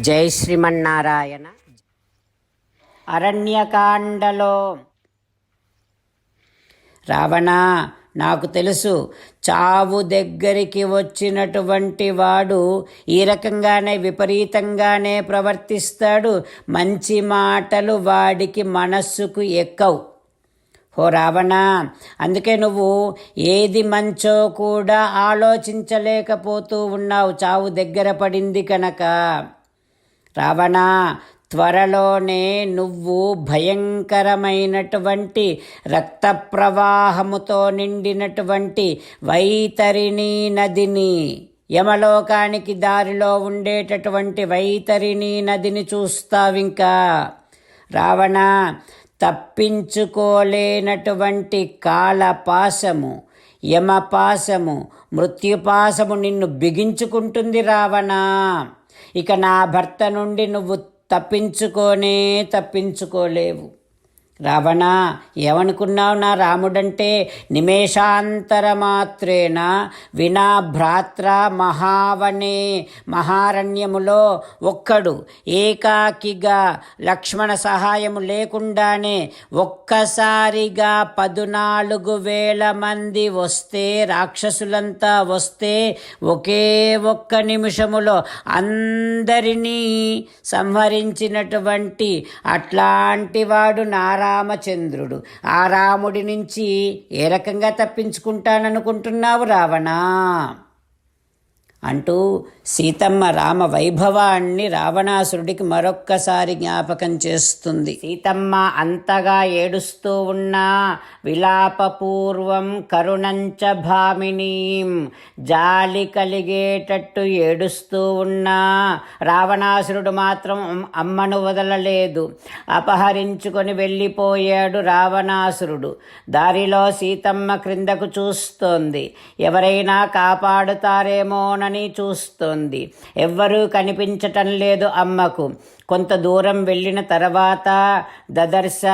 జై శ్రీమన్నారాయణ. అరణ్యకాండలో. రావణ నాకు తెలుసు చావు దగ్గరికి వచ్చినటువంటి వాడు ఈ రకంగానే విపరీతంగానే ప్రవర్తిస్తాడు. మంచి మాటలు వాడికి మనస్సుకు ఎక్కవు. ఓ రావణ అందుకే నువ్వు ఏది మంచో కూడా ఆలోచించలేకపోతూ ఉన్నావు. చావు దగ్గర పడింది కనుక. రావణ త్వరలోనే నువ్వు భయంకరమైనటువంటి రక్త ప్రవాహముతో నిండినటువంటి వైతరిణీ నదిని యమలోకానికి దారిలో ఉండేటటువంటి వైతరిణీ నదిని చూస్తావింకా. రావణ తప్పించుకోలేనటువంటి కాలపాశము యమపాశము మృత్యుపాశము నిన్ను బిగించుకుంటుంది రావణా. ఇక నా భర్త నుండి నువ్వు తప్పించుకోనే తప్పించుకోలేవు. రావణ ఏమనుకున్నావు నా రాముడంటే? నిమేషాంతరమాత్రేణ వినా భ్రాత్ర మహావనే మహారణ్యములో ఒక్కడు ఏకాకిగా లక్ష్మణ సహాయము లేకుండానే ఒక్కసారిగా పదునాలుగు వేల మంది వస్తే రాక్షసులంతా వస్తే ఒకే ఒక్క నిమిషములో అందరినీ సంహరించినటువంటి అట్లాంటి వాడు రామచంద్రుడు. ఆ రాముడి నుంచి ఏ రకంగా తప్పించుకుంటాననుకుంటున్నావు రావణా? అంటూ సీతమ్మ రామ వైభవాన్ని రావణాసురుడికి మరొక్కసారి జ్ఞాపకం చేస్తుంది. సీతమ్మ అంతగా ఏడుస్తూ ఉన్నా విలాపపూర్వం కరుణంచ భామినీం జాలి కలిగేటట్టు ఏడుస్తూ ఉన్నా రావణాసురుడు మాత్రం అమ్మను వదలలేదు. అపహరించుకొని వెళ్ళిపోయాడు రావణాసురుడు. దారిలో సీతమ్మ క్రిందకు చూస్తోంది. ఎవరైనా కాపాడుతారేమోనని చూస్తోంది. ఎవ్వరూ కనిపించటం లేదు అమ్మకు. కొంత దూరం వెళ్ళిన తర్వాత దదర్శ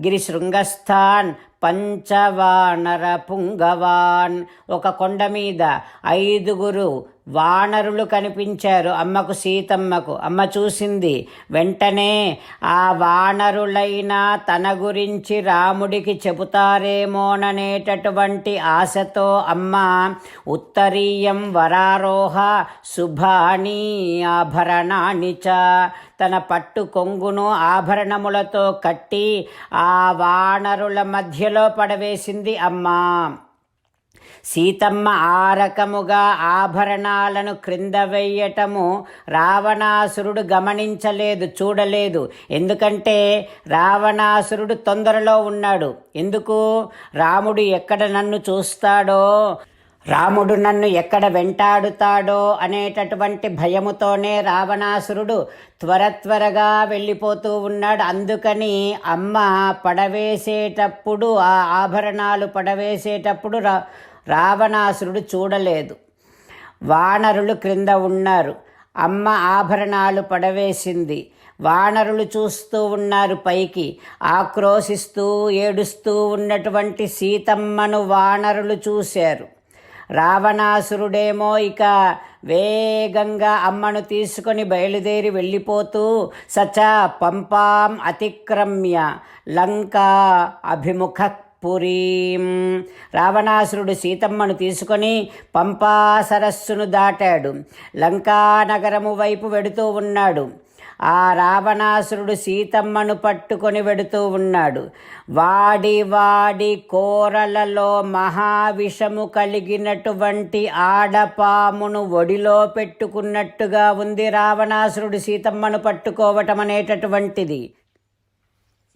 గిరి శృంగస్థాన్ పంచవానర పుంగవాన్ ఒక కొండ మీద ఐదుగురు వానరులు కనిపించారు అమ్మకు సీతమ్మకు. అమ్మ చూసింది వెంటనే ఆ వానరులైనా తన గురించి రాముడికి చెబుతారేమోననేటటువంటి ఆశతో అమ్మ ఉత్తరీయం వరారోహ శుభాని ఆభరణాన్ని చ. తన పట్టు కొంగును ఆభరణములతో కట్టి ఆ వానరుల మధ్యలో పడవేసింది అమ్మ. సీతమ్మ ఆ రకముగా ఆభరణాలను క్రింద వెయ్యటము రావణాసురుడు గమనించలేదు చూడలేదు. ఎందుకంటే రావణాసురుడు తొందరలో ఉన్నాడు. ఎందుకు? రాముడు ఎక్కడ నన్ను చూస్తాడో రాముడు నన్ను ఎక్కడ వెంటాడుతాడో అనేటటువంటి భయముతోనే రావణాసురుడు త్వర త్వరగా వెళ్ళిపోతూ ఉన్నాడు. అందుకని అమ్మ పడవేసేటప్పుడు ఆ ఆభరణాలు పడవేసేటప్పుడు రా రావణాసురుడు చూడలేదు. వానరులు క్రింద ఉన్నారు. అమ్మ ఆభరణాలు పడవేసింది. వానరులు చూస్తూ ఉన్నారు పైకి. ఆక్రోశిస్తూ ఏడుస్తూ ఉన్నటువంటి సీతమ్మను వానరులు చూశారు. రావణాసురుడేమో ఇక వేగంగా అమ్మను తీసుకొని బయలుదేరి వెళ్ళిపోతూ సచ పంపాం అతిక్రమ్య లంకా అభిముఖ పురీం. రావణాసురుడు సీతమ్మను తీసుకొని పంపా సరస్సును దాటాడు. లంకానగరము వైపు వెడుతూ ఉన్నాడు. ఆ రావణాసురుడు సీతమ్మను పట్టుకొని వెడుతూ ఉన్నాడు. వాడి వాడి కోరలలో మహావిషము కలిగినటువంటి ఆడపామును ఒడిలో పెట్టుకున్నట్టుగా ఉంది రావణాసురుడు సీతమ్మను పట్టుకోవటం అనేటటువంటిది.